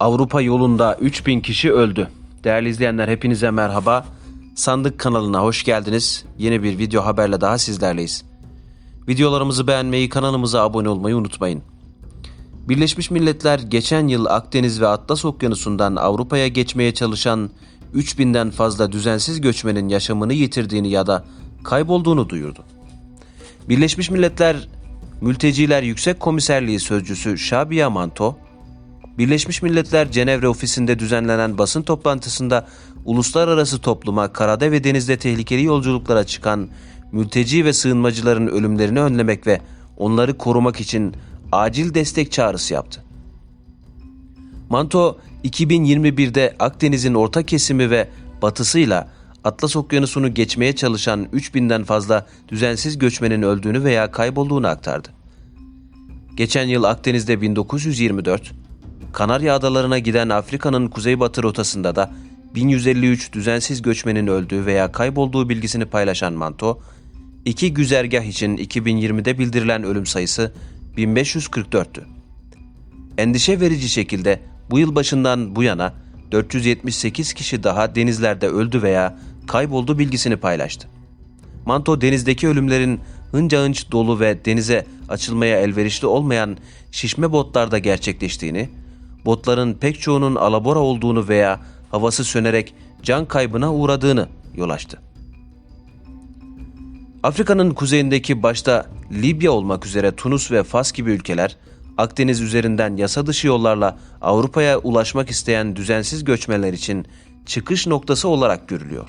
Avrupa yolunda 3000 kişi öldü. Değerli izleyenler hepinize merhaba. Sandık kanalına hoş geldiniz. Yeni bir video haberle daha sizlerleyiz. Videolarımızı beğenmeyi, kanalımıza abone olmayı unutmayın. Birleşmiş Milletler geçen yıl Akdeniz ve Atlas Okyanusu'ndan Avrupa'ya geçmeye çalışan 3000'den fazla düzensiz göçmenin yaşamını yitirdiğini ya da kaybolduğunu duyurdu. Birleşmiş Milletler Mülteciler Yüksek Komiserliği Sözcüsü Şabiya Manto, Birleşmiş Milletler Cenevre ofisinde düzenlenen basın toplantısında uluslararası topluma karada ve denizde tehlikeli yolculuklara çıkan mülteci ve sığınmacıların ölümlerini önlemek ve onları korumak için acil destek çağrısı yaptı. Manto 2021'de Akdeniz'in orta kesimi ve batısıyla Atlas Okyanusu'nu geçmeye çalışan 3000'den fazla düzensiz göçmenin öldüğünü veya kaybolduğunu aktardı. Geçen yıl Akdeniz'de 1924, Kanarya Adalarına giden Afrika'nın kuzeybatı rotasında da 1153 düzensiz göçmenin öldüğü veya kaybolduğu bilgisini paylaşan Manto, iki güzergah için 2020'de bildirilen ölüm sayısı 1544'tü. Endişe verici şekilde bu yıl başından bu yana 478 kişi daha denizlerde öldü veya kayboldu bilgisini paylaştı. Manto denizdeki ölümlerin hınca hınç dolu ve denize açılmaya elverişli olmayan şişme botlarda gerçekleştiğini, botların pek çoğunun alabora olduğunu veya havası sönerek can kaybına uğradığını yol açtı. Afrika'nın kuzeyindeki başta Libya olmak üzere Tunus ve Fas gibi ülkeler Akdeniz üzerinden yasa dışı yollarla Avrupa'ya ulaşmak isteyen düzensiz göçmenler için çıkış noktası olarak görülüyor.